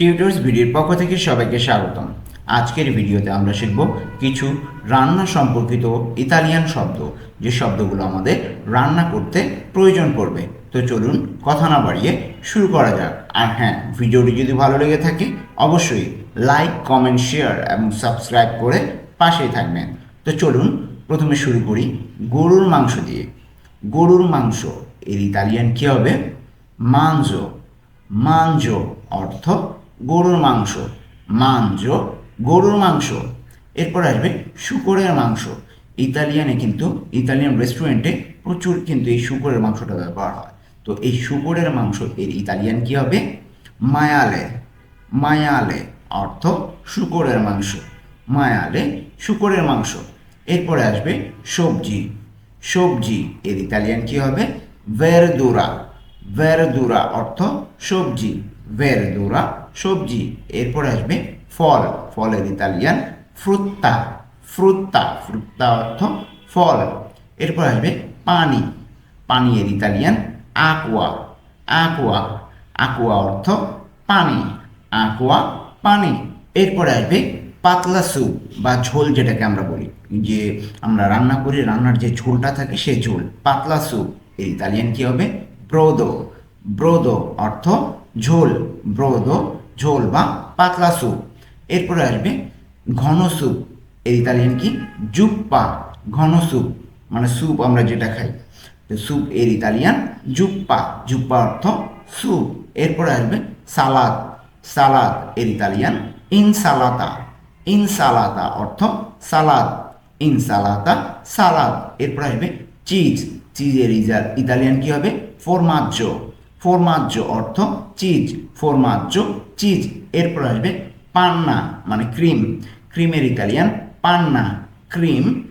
Tutors ভিডিওর পক্ষ থেকে সবাইকে স্বাগতম। আজকের ভিডিওতে আমরা শিখব কিছু রান্না সম্পর্কিত ইতালিয়ান শব্দ, যে শব্দগুলো আমাদের রান্না করতে প্রয়োজন পড়বে। তো চলুন কথা না বাড়িয়ে শুরু করা যাক। আর হ্যাঁ ভিডিওটি যদি ভালো লেগে থাকে, অবশ্যই লাইক, কমেন্ট, শেয়ার এবং সাবস্ক্রাইব করে পাশেই থাকবেন। তো চলুন প্রথমে শুরু করি গরুর মাংস দিয়ে। গরুর মাংস, এর ইতালিয়ান কী হবে? মাংজো মাঞ্জো অর্থ গরুর মাংস, মাঞ্জো, গরুর মাংস। এরপর আসবে শুকরের মাংস। ইতালিয়ানে কিন্তু, ইতালিয়ান রেস্টুরেন্টে প্রচুর কিন্তু এই শুকরের মাংসটা ব্যবহার হয়। তো এই শুকরের মাংস এর ইতালিয়ান কি হবে? মায়ালে। মায়ালে অর্থ শুকরের মাংস। মায়ালে শুকরের মাংস। এরপরে আসবে সবজি। সবজি এর ইতালিয়ান কি হবে? ভেরদুরা ভেরদুরা অর্থ সবজি। ভেরদুরা সবজি, এরপর আসবে ফল। ফলের ইতালিয়ান, ফ্রুত্তা। ফ্রুত্তা ফ্রুত্তা অর্থ ফল। এরপর আসবে পানি। পানি ইতালিয়ান আকুয়া আকুয়া আকুয়া অর্থ পানি। আকুয়া পানি। এরপরে আসবে পাতলা স্যুপ বা ঝোল যেটাকে আমরা বলি। যে আমরা রান্না করি, রান্নার যে ঝোলটা থাকে সেই ঝোল, পাতলা স্যুপ। এর ইতালিয়ান কি হবে? ব্রোদো। ব্রোদো অর্থ ঝোল। ব্রোদো ঝোল বা পাতলা স্যুপ। এরপরে আসবে ঘন স্যুপ। এর ইতালিয়ান কি? জুপ্পা। ঘন স্যুপ। মানে স্যুপ আমরা যেটা খাই। তো স্যুপ এর ইতালিয়ান জুপ্পা। জুপ্পা অর্থ স্যুপ। এরপরে আসবে সালাদ। সালাদ এর ইতালিয়ান ইনসালাতা। ইনসালাতা অর্থ সালাদ। ইনসালাতা সালাদ। এরপর আসবে চিজ। চিজের ইতালিয়ান কি হবে? ফরমাজ্জো। ফরমাজ্জো অর্থ চিজ, ফরমাজ্জো, চিজ। এরপর আসবে পান্না মানে ক্রিম। ক্রিমের ইতালিয়ান পান্না, ক্রিম,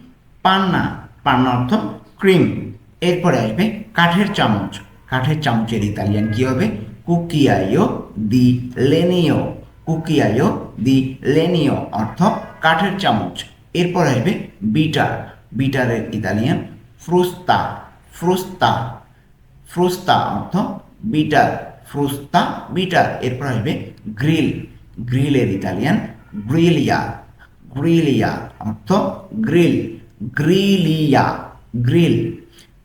পান্না। পান্না অর্থ ক্রিম। এরপরে আসবে কাঠের চামচ। কাঠের চামচের ইতালিয়ান কি হবে? কুকিয়াইও দি লেনিও। কুকিয়াইও দি লেনিও অর্থ কাঠের চামচ। এরপর আসবে বিটার বিটারের ইতালিয়ান ফ্রুস্তা। ফ্রুস্তা। ফ্রুস্তা অর্থ বিটার ফ্রুস্তা বিটার এরপর আসবে গ্রিল গ্রিলের ইতালিয়ান গ্রিলিয়া গ্রিলিয়া অর্থ গ্রিল গ্রিলিয়া গ্রিল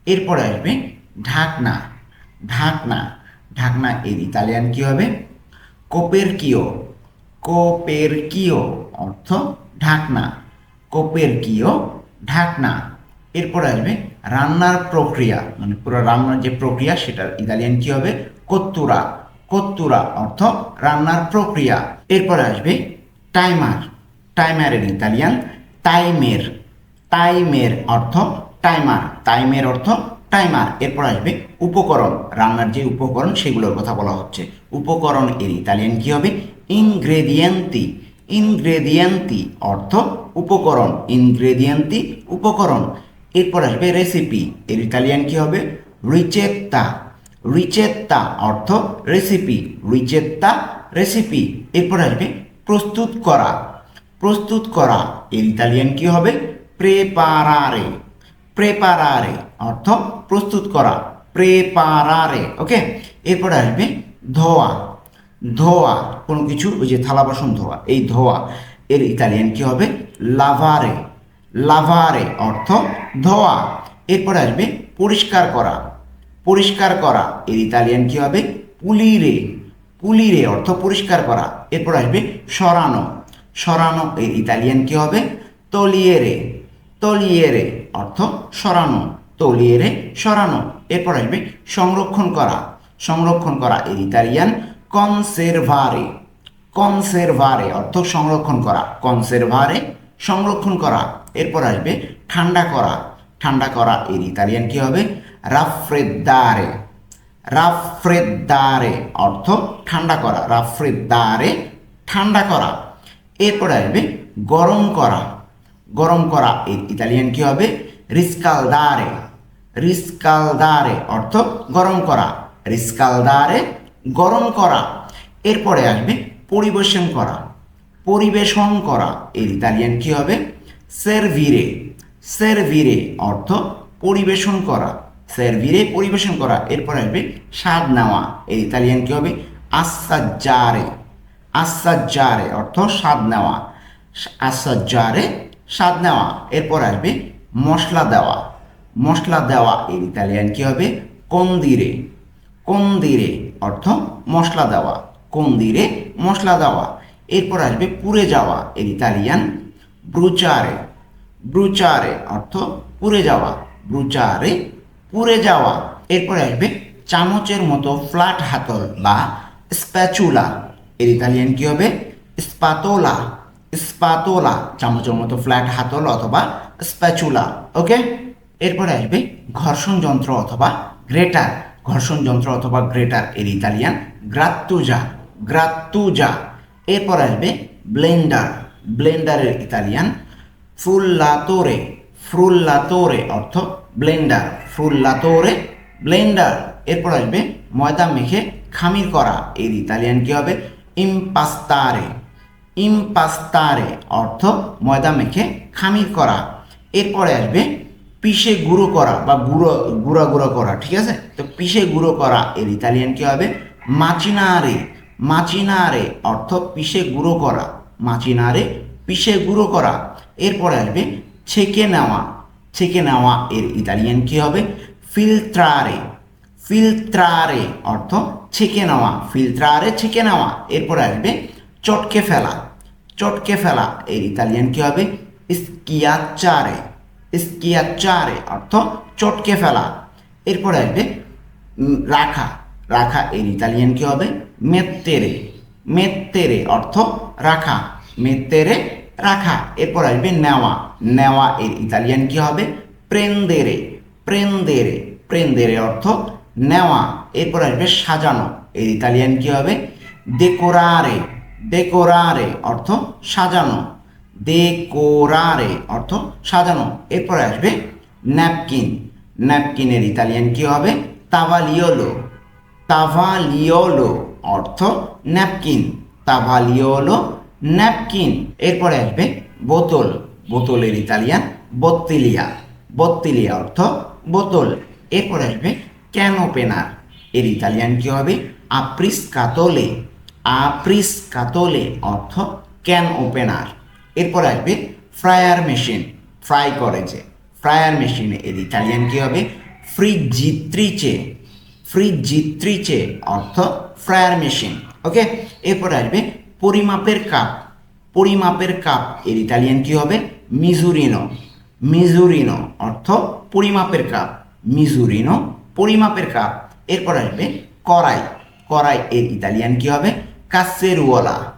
এরপরে আসবে ঢাকনা ঢাকনা ঢাকনা এর ইতালিয়ান কি হবে? কোপের কিও কোপের কিও অর্থ ঢাকনা কোপের কিও ঢাকনা। এরপর আসবে রান্নার প্রক্রিয়া মানে পুরো রান্নার যে প্রক্রিয়া সেটার ইতালিয়ান কি হবে? কত্তুরা। কত্তুরা অর্থ রান্নার প্রক্রিয়া। এরপর আসবে টাইমার। টাইমারের ইতালিয়ান টাইমের। টাইমের অর্থ টাইমার। টাইমের অর্থ টাইমার। এরপর আসবে উপকরণ। রান্নার যে উপকরণ সেগুলোর কথা বলা হচ্ছে। উপকরণ এর ইতালিয়ান কি হবে? ইনগ্রেডিয়েন্তি। ইনগ্রেডিয়েন্তি অর্থ উপকরণ। ইনগ্রেডিয়েন্তি উপকরণ। এরপর আসবে রেসিপি এর ইতালিয়ান কি হবে? রিচেত্তা রিচেত্তা অর্থ রেসিপি রিচেত্তা রেসিপি এরপর আসবে প্রস্তুত করা। প্রস্তুত করা। এর ইতালিয়ান কি হবে? প্রেপারারে প্রেপারারে অর্থ প্রস্তুত করা। প্রেপারারে ওকে এরপর আসবে ধোয়া। ধোয়া, কোনো কিছু, ওই যে থালা বাসন ধোয়া। এই ধোয়া। এর ইতালিয়ান কি হবে? লাভারে লাভারে অর্থ ধোয়া। এরপর আসবে পরিষ্কার করা। পরিষ্কার করা। এর ইতালিয়ান কি হবে? পুলিরে। পুলিরে অর্থ পরিষ্কার করা। এরপর আসবে সরানো। সরানো এর ইতালিয়ান কি হবে? তলিয়েরে। তলিয়েরে অর্থ সরানো। তলিয়েরে সরানো। এরপর আসবে সংরক্ষণ করা। সংরক্ষণ করা এর ইতালিয়ান কনসেরভারে। কনসেরভারে অর্থ সংরক্ষণ করা। কনসেরভারে সংরক্ষণ করা। এরপর আসবে ঠান্ডা করা। ঠান্ডা করা এর ইতালিয়ান কি হবে? রাফ্রেদ্দারে রাফ্রেদ্দারে অর্থ ঠান্ডা করা। রাফ্রেদ্দারে ঠান্ডা করা। এরপরে আসবে গরম করা। গরম করা এর ইতালিয়ান কি হবে? রিস্কালদারে। রিস্কালদারে অর্থ গরম করা। রিস্কালদারে গরম করা। এরপরে আসবে পরিবেশন করা। পরিবেশন করা। এর ইতালিয়ান কি হবে? সেরভিরে সেরভিরে অর্থ পরিবেশন করা। সেরভিরে পরিবেশন করা। এরপর আসবে স্বাদ নেওয়া। এর ইতালিয়ান কি হবে? আসাজ্জারে আসাজ্জারে অর্থ স্বাদ নেওয়া। আসাজ্জারে স্বাদ নেওয়া। এরপর আসবে মশলা দেওয়া। মশলা দেওয়া। এর ইতালিয়ান কি হবে? কন্দিরে কন্দিরে অর্থ মশলা দেওয়া। কন্দিরে মশলা দেওয়া। এরপর আসবে পুড়ে যাওয়া, এর ইতালিয়ান ব্রুচারে ব্রুচারে অর্থ পুড়ে যাওয়া ব্রুচারে পুড়ে যাওয়া। এরপর আসবে চামচের মতো ফ্ল্যাট হাতল বা স্প্যাচুলা এর ইতালিয়ান কি হবে? স্পাতোলা স্পাতোলা চামচের মতো ফ্ল্যাট হাতল অথবা স্প্যাচুলা ওকে এরপরে আসবে ঘর্ষণ যন্ত্র অথবা গ্রেটার। ঘর্ষণ যন্ত্র অথবা গ্রেটার, এর ইতালিয়ান গ্রাত্তুজা গ্রাত্তুজা। এরপর আসবে ব্লেন্ডার। ব্লেন্ডারের ইতালিয়ান। ফ্রুল্লাতোরে ফ্রুল্লাতোরে অর্থ ব্লেন্ডার। ফ্রুল্লাতোরে ব্লেন্ডার। এরপর আসবে ময়দা মেখে খামির করা। এর ইতালিয়ান কি হবে? ইম্পাস্তারে। ইম্পাস্তারে অর্থ ময়দা মেখে খামির করা। এরপরে আসবে পিষে গুঁড়ো করা বা গুঁড়ো, গুঁড়া গুঁড়ো করা, ঠিক আছে? তো পিষে গুঁড়ো করা। এর ইতালিয়ান কি হবে? মাচিনারে। মাচিনারে অর্থ পিষে গুঁড়ো করা। মাচিনারে, পিষে গুঁড়ো করা। এরপরে আসবে ছেঁকে নেওয়া। ছেঁকে নেওয়া এর ইতালিয়ান কি হবে? ফিল্ট্রারে ফিল্ট্রারে অর্থ ছেঁকে নেওয়া। ফিল্ট্রারে ছেঁকে নেওয়া। এরপরে আসবে চটকে ফেলা। চটকে ফেলা এর ইতালিয়ান কি হবে? স্কিয়াচারে স্কিয়াচারে অর্থ চটকে ফেলা। এরপরে আসবে রাখা। রাখা এর ইতালিয়ান কি হবে? মেত্তেরে মেত্তেরে অর্থ রাখা, মেত্তেরে রাখা। এরপর আসবে নেওয়া। নেওয়া এর ইতালিয়ান কি হবে? প্রেন্দেরে প্রেন্দেরে প্রেন্দেরে অর্থ নেওয়া। এরপর আসবে সাজানো। এর ইতালিয়ান কি হবে? ডেকোরারে ডেকোরারে অর্থ সাজানো। ডেকোরারে অর্থ সাজানো। এরপরে আসবে ন্যাপকিন। ন্যাপকিনের ইতালিয়ান কি হবে? তাভালিওলো। তাভালিওলো। অর্থ ন্যাপকিন। তাভালিওলো ন্যাপকিন। এরপরে আসবে বোতল। বোতলের ইতালিয়ান বত্তিলিয়া। বত্তিলিয়া অর্থ বোতল। এরপরে আসবে ক্যান ওপেনার এর ইতালিয়ান কি হবে? আপ্রিস কাতলে আপ্রিস কাতলে অর্থ ক্যান ওপেনার এরপর আসবে ফ্রায়ার মেশিন। ফ্রাই করে যে। ফ্রায়ার মেশিনে এর ইতালিয়ান কি হবে? ফ্রিজিত্রিচে। ফ্রিজিত্রিচে, অর্থ ফ্রায়ার মেশিন। ওকে এরপর আসবে পরিমাপের কাপ। পরিমাপের কাপ এর ইতালিয়ান কি হবে? মিজুরিনো। মিজুরিনো, অর্থ পরিমাপের কাপ। মিজুরিনো, পরিমাপের কাপ। এরপর আসবে কড়াই। কড়াই এর ইতালিয়ান কি হবে? কাসেরুওয়ালা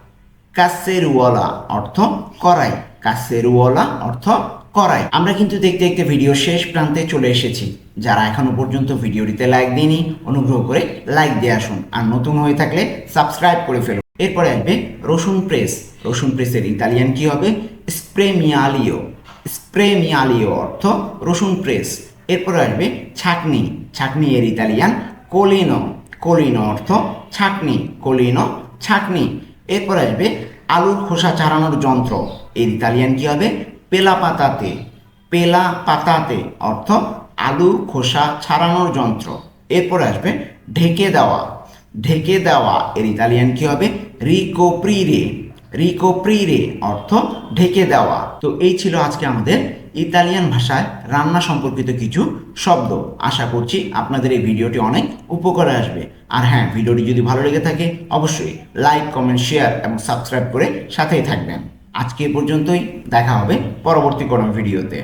কাসেরুওয়ালা অর্থ কড়াই। কাসেরুওয়ালা অর্থ কড়াই আমরা কিন্তু দেখতে দেখতে ভিডিও শেষ প্রান্তে চলে এসেছি। যারা এখনও পর্যন্ত ভিডিওটিতে লাইক দিইনি, অনুগ্রহ করে লাইক দিয়ে আসুন। আর নতুন হয়ে থাকলে সাবস্ক্রাইব করে ফেলুন। এরপরে আসবে রসুন প্রেস রসুন প্রেসের ইতালিয়ান কি হবে? স্প্রেমিয়ালিও স্প্রেমিয়ালিও অর্থ রসুন প্রেস এরপরে আসবে ছাকনি ছাকনি এর ইতালিয়ান কোলিনো কোলিনো অর্থ ছাকনি কোলিনো ছাকনি এরপর আসবে আলুর খোসা ছাড়ানোর যন্ত্র। এর ইতালিয়ান কি হবে? পেলা পাতাতে পেলা পাতাতে, অর্থ আলু খোসা ছাড়ানোর যন্ত্র। এরপর আসবে ঢেকে দেওয়া। ঢেকে দেওয়া, এর ইতালিয়ান কি হবে? রিকোপ্রিরে রিকোপ্রিরে অর্থ ঢেকে দেওয়া। তো এই ছিল আজকে আমাদের ইতালিয়ান ভাষায় রান্না সম্পর্কিত কিছু শব্দ। আশা করছি আপনাদের এই ভিডিওটি অনেক উপকারে আসবে। আর হ্যাঁ ভিডিওটি যদি ভালো লেগে থাকে, অবশ্যই লাইক কমেন্ট শেয়ার এবং সাবস্ক্রাইব করে সাথেই থাকবেন। আজকে পর্যন্তই দেখা হবে পরবর্তী কোনো ভিডিওতে।